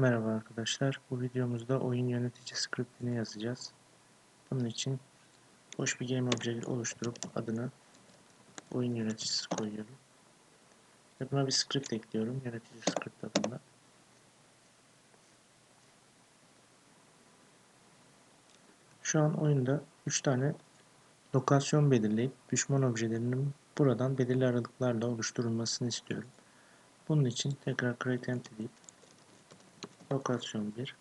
Merhaba arkadaşlar. Bu videomuzda oyun yönetici scriptini yazacağız. Bunun için boş bir game object oluşturup adını oyun yöneticisi koyuyorum. Ve buna bir script ekliyorum. Yönetici script adında. Şu an oyunda 3 tane lokasyon belirleyip düşman objelerinin buradan belirli aralıklarla oluşturulmasını istiyorum. Bunun için tekrar create empty deyip lokasyon 1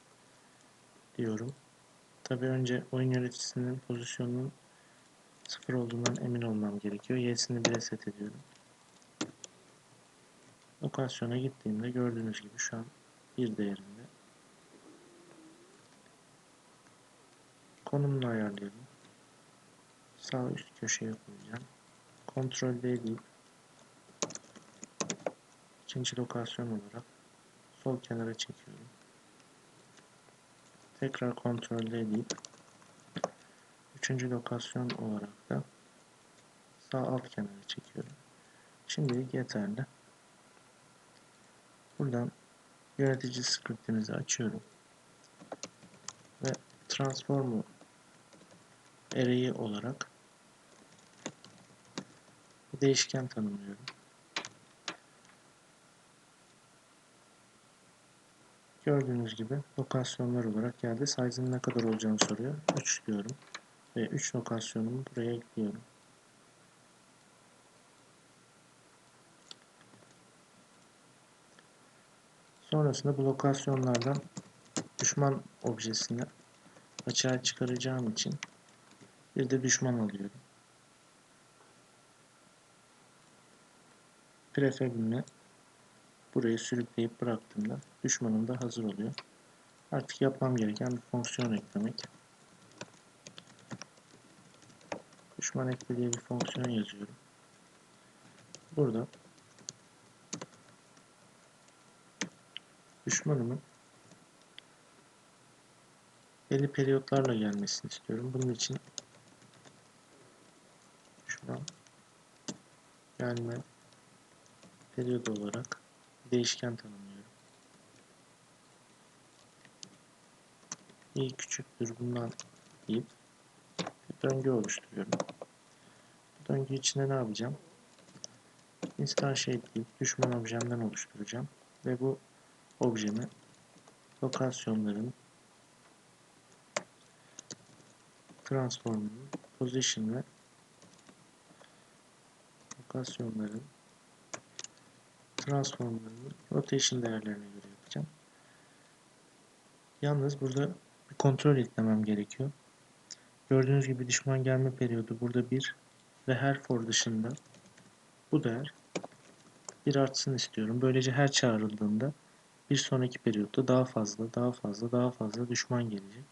diyorum. Tabi önce oyun yöneticisinin pozisyonunun 0 olduğundan emin olmam gerekiyor. Y'sini 1'e set ediyorum. Lokasyona gittiğimde gördüğünüz gibi şu an 1 değerinde. Konumunu ayarlayalım. Sağ üst köşeye koyacağım. Ctrl D deyip ikinci lokasyon olarak sol kenara çekiyorum. Tekrar kontrol edip üçüncü lokasyon olarak da sağ alt kenara çekiyorum. Şimdilik yeterli. Buradan yönetici scriptimizi açıyorum. Ve transformu array'i olarak bir değişken tanımlıyorum. Gördüğünüz gibi lokasyonlar olarak geldi. Size'ın ne kadar olacağını soruyor. 3 diyorum. Ve 3 lokasyonumu buraya ekliyorum. Sonrasında bu lokasyonlardan düşman objesini açığa çıkaracağım için bir de düşman alıyorum. Prefab'imle burayı sürükleyip bıraktığımda düşmanım da hazır oluyor. Artık yapmam gereken bir fonksiyon eklemek. Düşman ekle diye bir fonksiyon yazıyorum. Burada düşmanımın belli periyotlarla gelmesini istiyorum. Bunun için düşman gelme periyodu olarak değişken tanımlıyorum. i küçüktür bundan deyip bir döngü oluşturuyorum. Bu döngü içinde ne yapacağım? Instantiate deyip düşman objemden oluşturacağım. Ve bu objemi lokasyonların transform'un position ve lokasyonların transformlarının rotation değerlerine göre yapacağım. Yalnız burada bir kontrol eklemem gerekiyor. Gördüğünüz gibi düşman gelme periyodu burada 1 ve her for dışında bu değer bir artsın istiyorum. Böylece her çağrıldığında bir sonraki periyotta daha fazla, daha fazla, daha fazla düşman gelecek.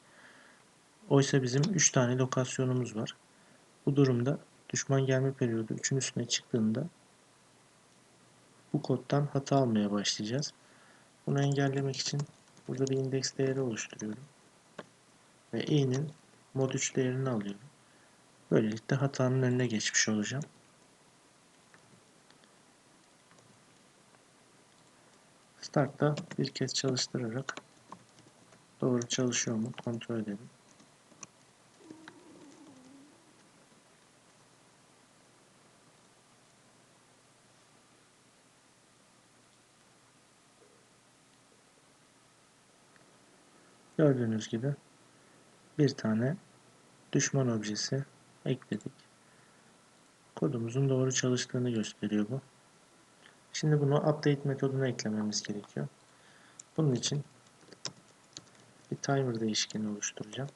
Oysa bizim 3 tane lokasyonumuz var. Bu durumda düşman gelme periyodu 3'ün üstüne çıktığında bu koddan hata almaya başlayacağız. Bunu engellemek için burada bir indeks değeri oluşturuyorum. Ve i'nin mod 3 değerini alıyorum. Böylelikle hatanın önüne geçmiş olacağım. Start'ta bir kez çalıştırarak doğru çalışıyor mu kontrol edelim. Gördüğünüz gibi bir tane düşman objesi ekledik. Kodumuzun doğru çalıştığını gösteriyor bu. Şimdi bunu update metoduna eklememiz gerekiyor. Bunun için bir timer değişkeni oluşturacağım.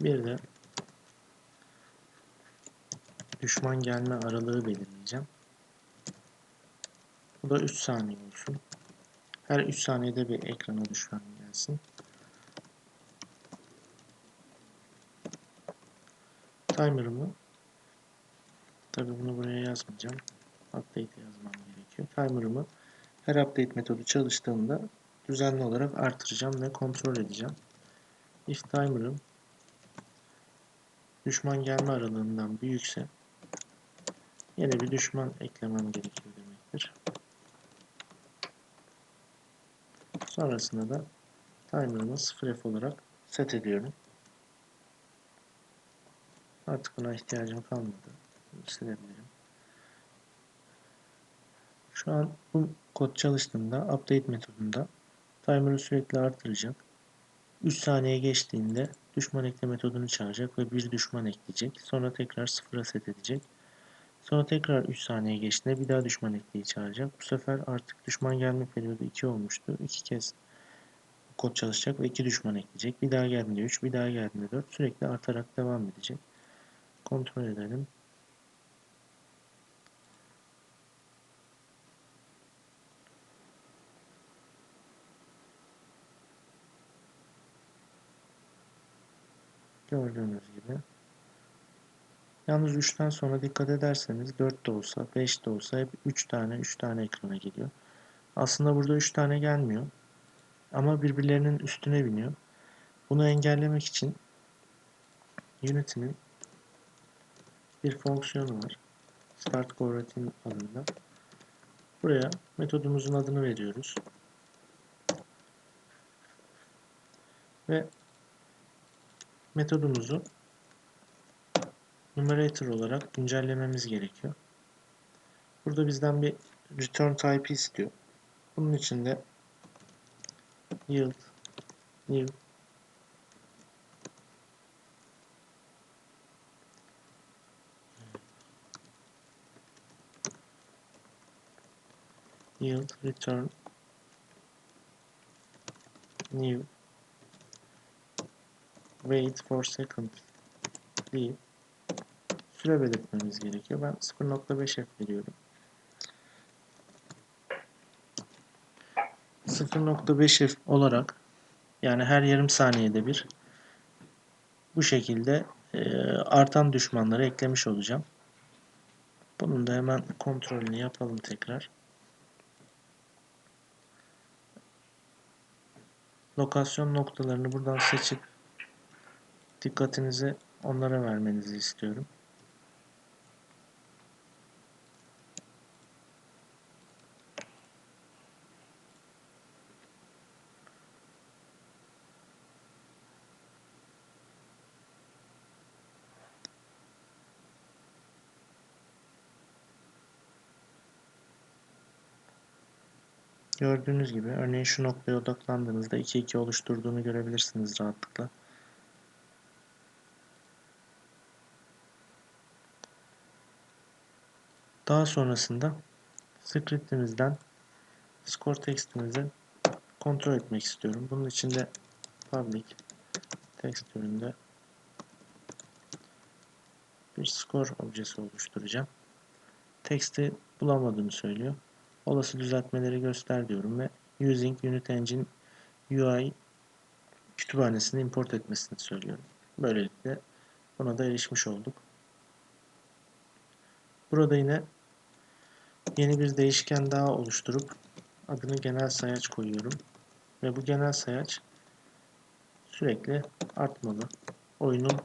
Bir de düşman gelme aralığı belirleyeceğim. Bu da 3 saniye olsun. Her 3 saniyede bir ekrana düşman gelsin. Timer'ımı tabi bunu buraya yazmayacağım. Update yazmam gerekiyor. Timer'ımı her update metodu çalıştığında düzenli olarak artıracağım ve kontrol edeceğim. If timer'ım düşman gelme aralığından büyükse yine bir düşman eklemem gerekiyor Sonrasında da timer'ımı 0F olarak set ediyorum. Artık buna ihtiyacım kalmadı. Bunu silebilirim. Şu an bu kod çalıştığında update metodunda timer'ı sürekli artıracak. 3 saniye geçtiğinde düşman ekle metodunu çağıracak ve bir düşman ekleyecek. Sonra tekrar sıfıra set edecek. Sonra tekrar 3 saniye geçtiğinde bir daha düşman ekleyi çağıracak. Bu sefer artık düşman gelme periyodu 2 olmuştu. 2 kez kod çalışacak ve 2 düşman ekleyecek. Bir daha geldiğinde 3, bir daha geldiğinde 4 sürekli artarak devam edecek. Kontrol edelim. Gördüğünüz gibi. Yalnız 3'ten sonra dikkat ederseniz 4 de olsa 5 de olsa hep 3 tane 3 tane ekrana geliyor. Aslında burada 3 tane gelmiyor. Ama birbirlerinin üstüne biniyor. Bunu engellemek için Unity'nin bir fonksiyonu var. Start coroutine adında. Buraya metodumuzun adını veriyoruz. Ve metodumuzu numerator olarak güncellememiz gerekiyor. Burada bizden bir return type istiyor. Bunun için de yield new yield return new wait for second deyip süre belirtmemiz gerekiyor. Ben 0.5 f veriyorum. 0.5 f olarak yani her yarım saniyede bir bu şekilde e, artan düşmanları eklemiş olacağım. Bunun da hemen kontrolünü yapalım tekrar. Lokasyon noktalarını buradan seçip dikkatinizi onlara vermenizi istiyorum. Gördüğünüz gibi örneğin şu noktaya odaklandığınızda 2-2 oluşturduğunu görebilirsiniz rahatlıkla. Daha sonrasında scriptimizden score textimizi kontrol etmek istiyorum. Bunun için de public text türünde bir score objesi oluşturacağım. Text'i bulamadığını söylüyor. Olası düzeltmeleri göster diyorum ve using unit engine UI kütüphanesini import etmesini söylüyorum. Böylelikle buna da erişmiş olduk. Burada yine yeni bir değişken daha oluşturup adını genel sayaç koyuyorum. Ve bu genel sayaç sürekli artmalı. Oyunun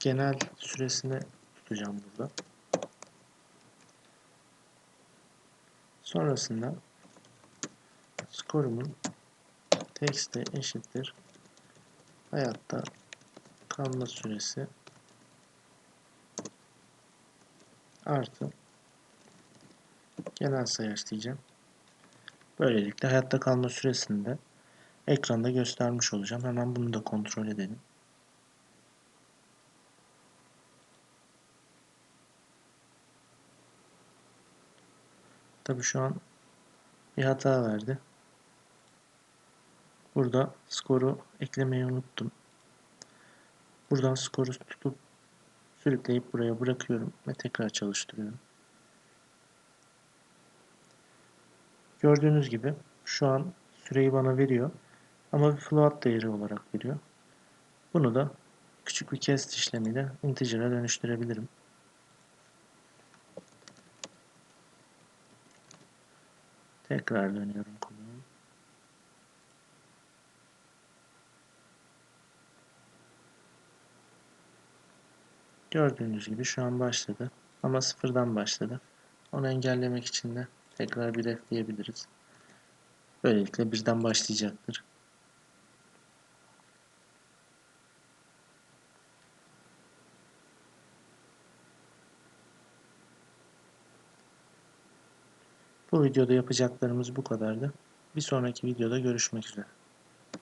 genel süresini tutacağım burada. Sonrasında skorumun text'e eşittir hayatta kalma süresi artı genel sayaç diyeceğim. Böylelikle hayatta kalma süresini de ekranda göstermiş olacağım. Hemen bunu da kontrol edelim. Tabi şu an bir hata verdi. Burada skoru eklemeyi unuttum. Buradan skoru tutup sürükleyip buraya bırakıyorum ve tekrar çalıştırıyorum. Gördüğünüz gibi şu an süreyi bana veriyor. Ama bir float değeri olarak veriyor. Bunu da küçük bir cast işlemiyle integer'a dönüştürebilirim. Tekrar dönüyorum konuya. Gördüğünüz gibi şu an başladı. Ama sıfırdan başladı. Onu engellemek için de tekrar bir F diyebiliriz. Böylelikle birden başlayacaktır. Bu videoda yapacaklarımız bu kadardı. Bir sonraki videoda görüşmek üzere.